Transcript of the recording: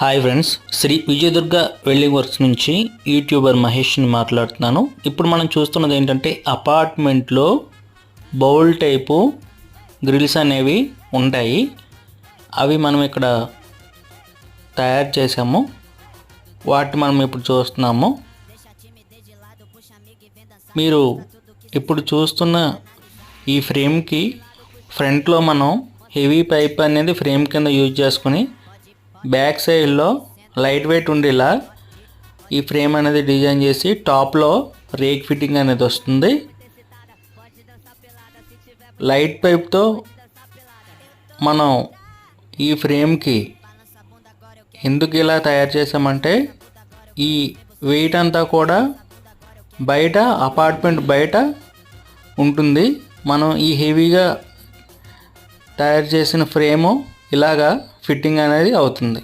Hi friends Sri Vijayadurga welding works నుంచి YouTuber మహేష్ని మాట్లాడుతున్నాను. ఇప్పుడు మనం చూస్తున్నది ఏంటంటే అపార్ట్మెంట్లో బౌల్ టైపు గ్రిల్స్ అనేవి ఉంటాయి. అవి మనం ఇక్కడ తయారు చేసాము వాటి మనం ఇప్పుడు చూస్తున్నాము. మీరు ఇప్పుడు చూస్తున్న ఈ ఫ్రేమ్కి ఫ్రంట్లో మనం హెవీ పైప్ అనేది ఫ్రేమ్ కింద యూజ్ చేసుకుని బ్యాక్ సైడ్లో లైట్ వెయిట్ ఉండేలా ఈ ఫ్రేమ్ అనేది డిజైన్ చేసి టాప్లో రేక్ ఫిట్టింగ్ అనేది వస్తుంది. లైట్ పైప్తో మనం ఈ ఫ్రేమ్కి ఎందుకు ఇలా తయారు చేసామంటే ఈ వెయిట్ అంతా కూడా బయట అపార్ట్మెంట్ బయట ఉంటుంది. మనం ఈ హెవీగా తయారు చేసిన ఫ్రేము ఇలాగా ఫిట్టింగ్ అనేది అవుతుంది.